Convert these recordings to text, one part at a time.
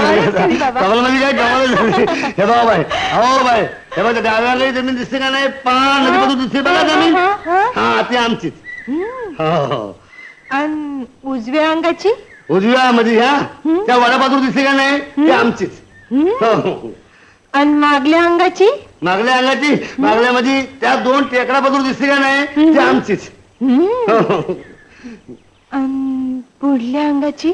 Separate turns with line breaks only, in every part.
म्हणजे
काय हे बघा बाय हो बाय हे बघा डाव्याला जमीन दिसते का नाही पान दिसते बघा जमीन
हा,
ती आमचीच हो हो
उजव्या अंगाची
उजव्या मध्ये ह्या त्या वडापासून दिसते का नाही ती आमचीच
आणि
हो, हो.
मागल्या अंगाची
मागल्या अंगाची मागल्या मध्ये त्या दोन टेकडापासून दिसते का नाही ती आमचीच हो, हो.
अन पुढल्या अंगाची?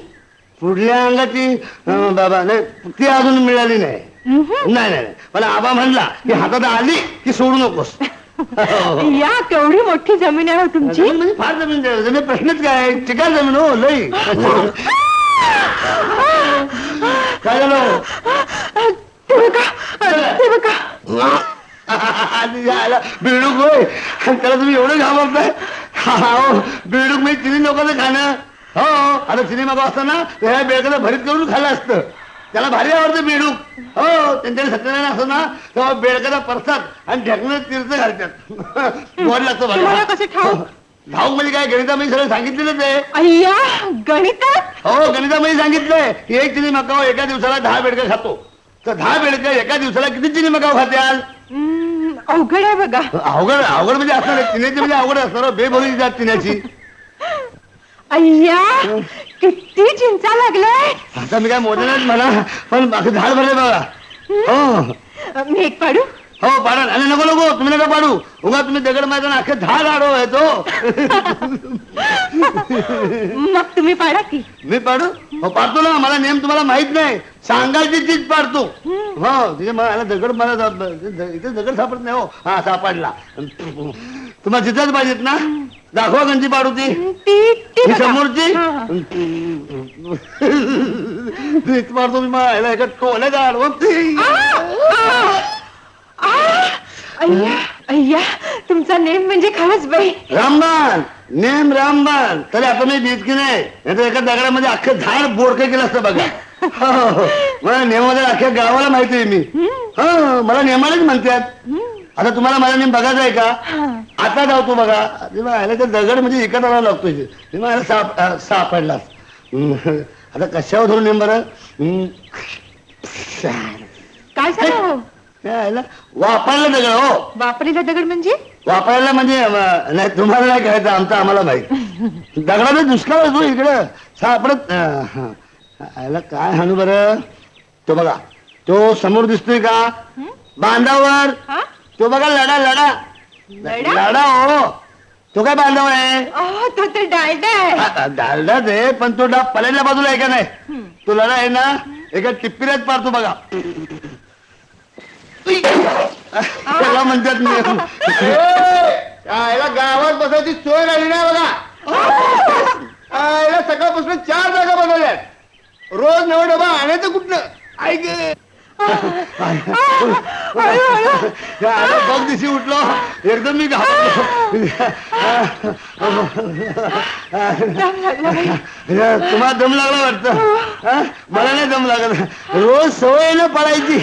पुढल्या अंगाची? अं, बाबा नाही ती अजून मिळाली नाही. नाही नाही नाही. मला आबा म्हणला की हातात आली की सोडू नकोस. हो.
या केवढी मोठी जमीन आहे हो तुमची.
जमीन म्हणजे फार जमीन आहे. जमीन प्रश्नच काय ठिकाण जमीन हो लई. काय झालं?
ते बघा ते बघा.
बेडूक होय. आणि त्याला तुम्ही एवढं घाबरताय. हो बेडूक म्हणजे चिनी लोकांचं खाणं. हो आता सिनेमा असताना ह्या बेडकाला भरीत करून खाल्लं असतं. त्याला भारी आवडतं बेडूक. हो त्यांच्याकडे सत्यनारायण असतं ना तेव्हा बेडकाचा परसाद आणि ढेकणं तीर्थ घालतात. गोड लागतं
तुम्हाला
बघा
कसे ठाऊक?
म्हणजे काय? गणितामध्ये सगळं सांगितलेलंच आहे
अय्या गणितात
हो गणितामध्ये सांगितलंय की एक चिनी मकाव एका दिवसाला दहा बेडकं खातो. तर दहा बेडकं एका दिवसाला किती चिनी मकाव खात्याल?
अवघड आहे बघा.
अवघड अवघड म्हणजे असणार आहे. चिन्याची म्हणजे अवघड असणार बेभरी जात चिन्याची
अय्या किती चिंचा लागलाय.
आता मी काय मोठं म्हणा पण बाकी झाड भरले बघा. हो.
मी एक पाडू?
हो पाडा. आणि नको नको. तुम्ही नका पाडू. उगा तुम्ही दगड मैदान अख्खे झाड आडो आहे तो.
मग तुम्ही पाडा की.
मी पाडू? हो पाडतो ना. मला नेम तुम्हाला माहीत नाही. सांगायची तीच पाडतो. हो तिथे मला दगड मला इथे दगड सापडत नाही हो. हा सापडला तुम्हाला तिथेच पाहिजेत ना. दाखवा गंजी पाडू ती.
ती ती
ही
बघा.
समोरची.
हा, हा.
मारतो मी मला एका टोल्या आडवं.
आ! अय्या अय्या तुमचा नेम म्हणजे खरंच बाई.
रामबाण नेम रामबाण. तरी आता मी बीज की नाही? नाहीतर एका दगडामध्ये अख्खं झाड बोरकं केलं असतं बघा. हो, हो. मला नेमामध्ये अख्ख्या गावाला माहिती आहे मी. हो मला नेमालाच म्हणतात. आता तुम्हाला मला नेम बघायचा आहे का?
हा.
आता जाऊ तू बघा. तेव्हा आयला ते दगड म्हणजे इकत आणावं लागतो इथे तेव्हा आयला साप अं, सापडला हम्म. आता कशावर धरून नेम बरं? हम्म.
काय झालं?
वापरला दगड हो.
वापरीला दगड म्हणजे?
वापरायला म्हणजे अं, नाही तुम्हाला नाही कळायचं आमचं आम्हाला माहीत. दगडाचा दुष्काळ असतो इकडं. सापडत अं, हा. याला काय हाणू बरं? तो बघा. तो समोर दिसतोय का? बांधावर.
हा?
तो बघा लढा लढा.
लढा?
लढा हो. तो काय बांधाव आहे?
अहो, तो तर आहे.
हा, डालडाच आहे पण तो डाब पल्याच्या बाजूला आहे का नाही? तो लढा आहे ना? एका टिप्पीलाच पाडतो बघा. त्याला म्हणतात मी. याला गावात बसायची सोय राहिली नाही बघा. याला सकाळपासून चार जागा बनवल्यात रोज नव डबा आणायचं कुठनं? ऐक बघ दिशी उठलो. एकदम मी
दम
तुम्हाला दम लागला वाटतं? मला नाही दम लागत. रोज सवय ना पडायची.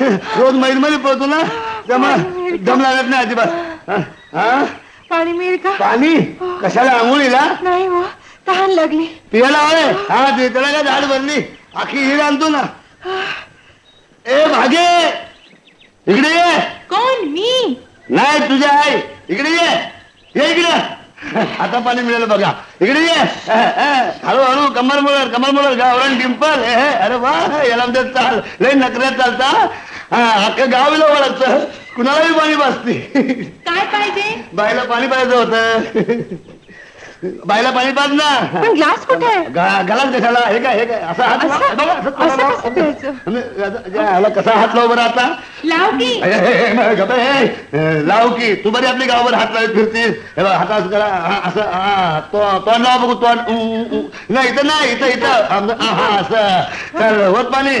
रोज मैलमध्ये पळतो ना? त्यामुळे दम लागत नाही अजिबात. हा? हा?
पाणी मिळेल का?
पाणी? कशाला आंघोळीला?
नाही हो तहान लागली.
पियाला हवंय हा ते त्याला काय झाड भरली? आखी हिर आणतो ना. ए भागे! इकडे ये.
कोण? मी?
नाही तुझ्या आई. इकडे ये. ये इकडे. आता पाणी मिळालं बघा. इकडे ये. हळू हळू कमर मुळर कमर मुळर गावरान डिंपल. अरे वा याला म्हणतात चाल लय नकऱ्यात चालता. हा अख्खं गाव विलो ओळखतं कुणालाही पाणी पाजते
काय पाहिजे?
बाईला पाणी पाहिजे होतं. बाईला पाणी पाज ना.
पण ग्लास कुठे आहे?
गा- गलास कशाला हे काय हे काय? असा हात लाव.
असं-
बघा, असं
असं
थोडा लाव.
कसं प्यायचं?
आणि याचा- याला कसा हात लाव बरं आता?
लाव की.
गप्प लाव की. तू बरी आपली गावावर हात लावत फिरतीस. हे बघ हात असं करा. हा, असं हा तो तोंड लाव बघू तोंड उ, उ, उ. नाही इथं नाही इथं इथं. आम- हा हा, असं. होत पाणी.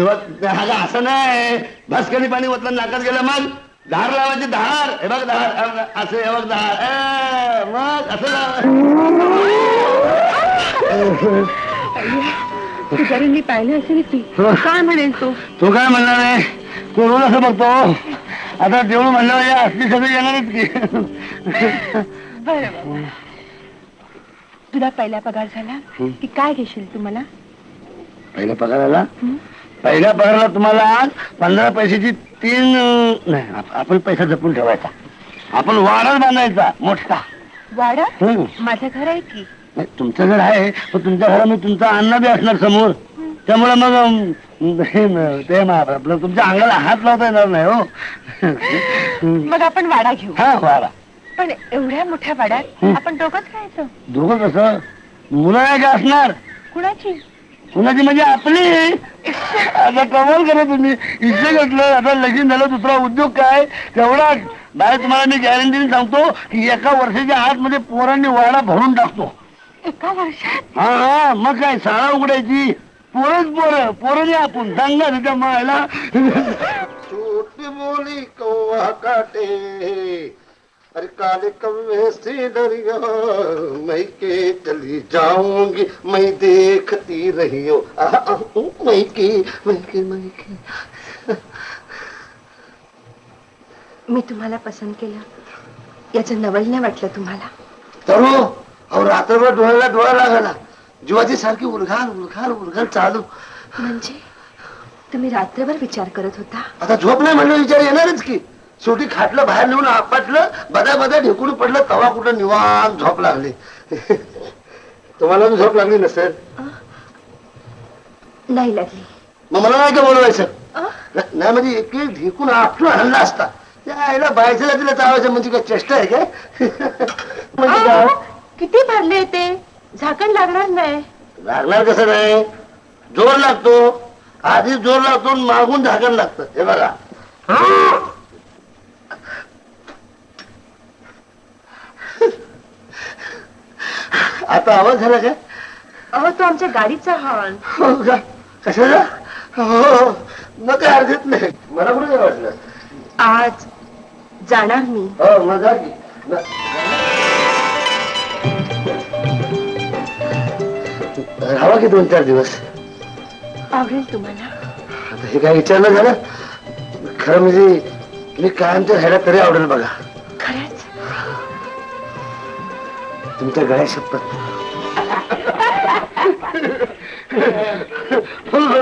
होत- हा, असं नाही. भास्करी पाणी ओतलं नाकात गेलं मग? धार लावायची धार. हे बघ धार. असं हे बघ धार. ए, मग असं लाव
पुजारींनी पाहिलं असेल की? काय म्हणेल तो?
तो काय म्हणणार आहे? तो रोज असं बघतो. आता देऊळ म्हणल्यावर या असली सगळी येणारच की?
बरं तुला पहिला पगार झाला. की काय घेशील तुम्हाला
पहिल्या पगाराला पहिल्या पगाराला तुम्हाला पंधरा पैशाची तीन अं, नाही आप- आपण पैसा जपून ठेवायचा. आपण वाढच बांधायचा मोठा.
वाडा. माझं घर आहे की
नाही, तुमचं घर आहे पण तुमच्या घरामध्ये तुमचा अन्न बी असणार समोर. त्यामुळे मग अं, हे न- ते म- आपलं तुमच्या अंगाला हात लावता येणार नाही हो.
मग आपण वाडा घेऊ.
हा वारा
पण एवढ्या मोठ्या वाड्यात
हं.
आपण दोघंच राहायचं.
दोघं कसं? मुलं नाही का असणार?
कुणाची?
कुणाची म्हणजे आपली. आता कमाल करा तुम्ही. इथे घेतलं आता लगीन झालं दुसरा उद्योग काय? तेवढाच बाहेर तुम्हाला मी गॅरंटीने सांगतो की एका वर्षाच्या आतमध्ये पोरांनी वाडा भरून टाकतो.
एका वर्षात?
हा हा मग काय शाळा उघडायची? पोरच पोरं पोरं नाही आपण. दंगा त्याच्या मायला.
झूठ बोली कौआ काटे. अरे काले कौवे से डरिया मैं के चली जाऊंगी मैं देखती रही हो मैं के मैं के मैं के।
मी तुम्हाला पसंत केलं. याचं नवल नाही वाटलं तुम्हाला.
तरो अहो रात्रभर डोळ्याला डोळा लागला. जीवाची सारखी उलघाल उलघाल उलघाल चालू.
म्हणजे तुम्ही रात्रभर विचार करत होता?
आता झोप नाही म्हणलं विचार येणारच की. शेवटी खाटलं बाहेर नेऊन आपटलं बदा बदा ढेकून पडलं तवा कुठं निवांत झोप लागली. तुम्हाला पण झोप लागली नसेल?
नाही लागली.
मग मला नाही का बोलवायचं? नाही म्हणजे एक एक ढेकून आपटून आणला असता. आईला बायचं तिला चावायचं म्हणजे काय चेष्टा आहे काय? म्हणजे काय?
किती भरले ते? झाकण लागणार नाही.
लागणार कसं नाही? जोर लागतो. आधी जोर लागतो मागून झाकण लागतं. हे बघा. आता आवाज झाला काय
अहो तो आमच्या गाडीचा हॉर्न
हो का? कशाचा? हो मग काय अर्धत नाही. मला कुठे काय वाटलं?
आज जाणार मी.
हो मग जा की. राहावा की दोन चार दिवस?
आवडेल तुम्हाला.
आता हे काय विचारलं झालं? खरं म्हणजे मी कायमच्या राहायला तरी आवडेल बघा. तुमच्या गळ्या शपथ फुल हो,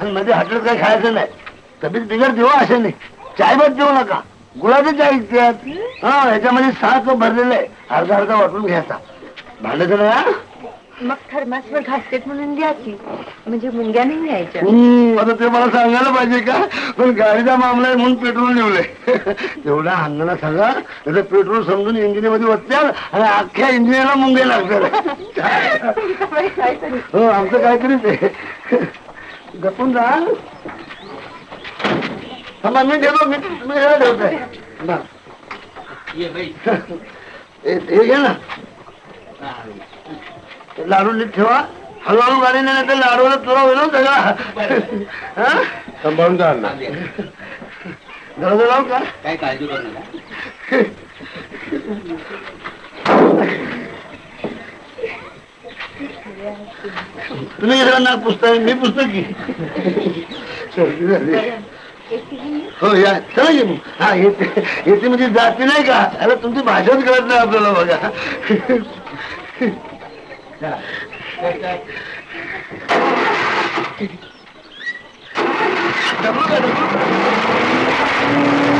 आणि मध्ये हॉटेल काय खायचं नाही. तब्येत बिघड देऊ हो, असे नाही. चाय बस देऊ नका. गुळाचं चाय इतक्यात हा ह्याच्यामध्ये सात भरलेलं आहे. अर्धा अर्धा वाटून घ्यायचा भांडायचं नाही हा?
मग थर्मासवर घासतेत म्हणून द्या की. म्हणजे मुंग्या नाही यायच्या
हम्म, आता ते मला सांगायला पाहिजे का? पण गाडीचा मामला आहे म्हणून पेट्रोल निवलंय तेवढ्या अंगाला सांगा त्याचं पेट्रोल समजून इंजिनीमध्ये वत्याल आणि अख्ख्या इंजिनियरला मुंगे लागतात
काहीतरी
हो आमचं काहीतरीच आहे गपून जा थांबा मी घेतो मी मी हे ठेवतोय बरं. हे हे घे ना. ते लाडू नीट ठेवा. हळूहळू गाडी नाही तर लाडूला तुला होईल हो सगळा. हा?
सांभाळून जा ना
दरवाजा लावू का?
काय काळजी करू नका.
तुम्ही गेला ना पुस्तक? मी पुस्तक सर्दी झाली. हो या. चला की मग. हा येते येते म्हणजे जाती नाही का? अरे तुमची भाषाच कळत नाही आपल्याला बघा. なら。ダブルだ、ダブル。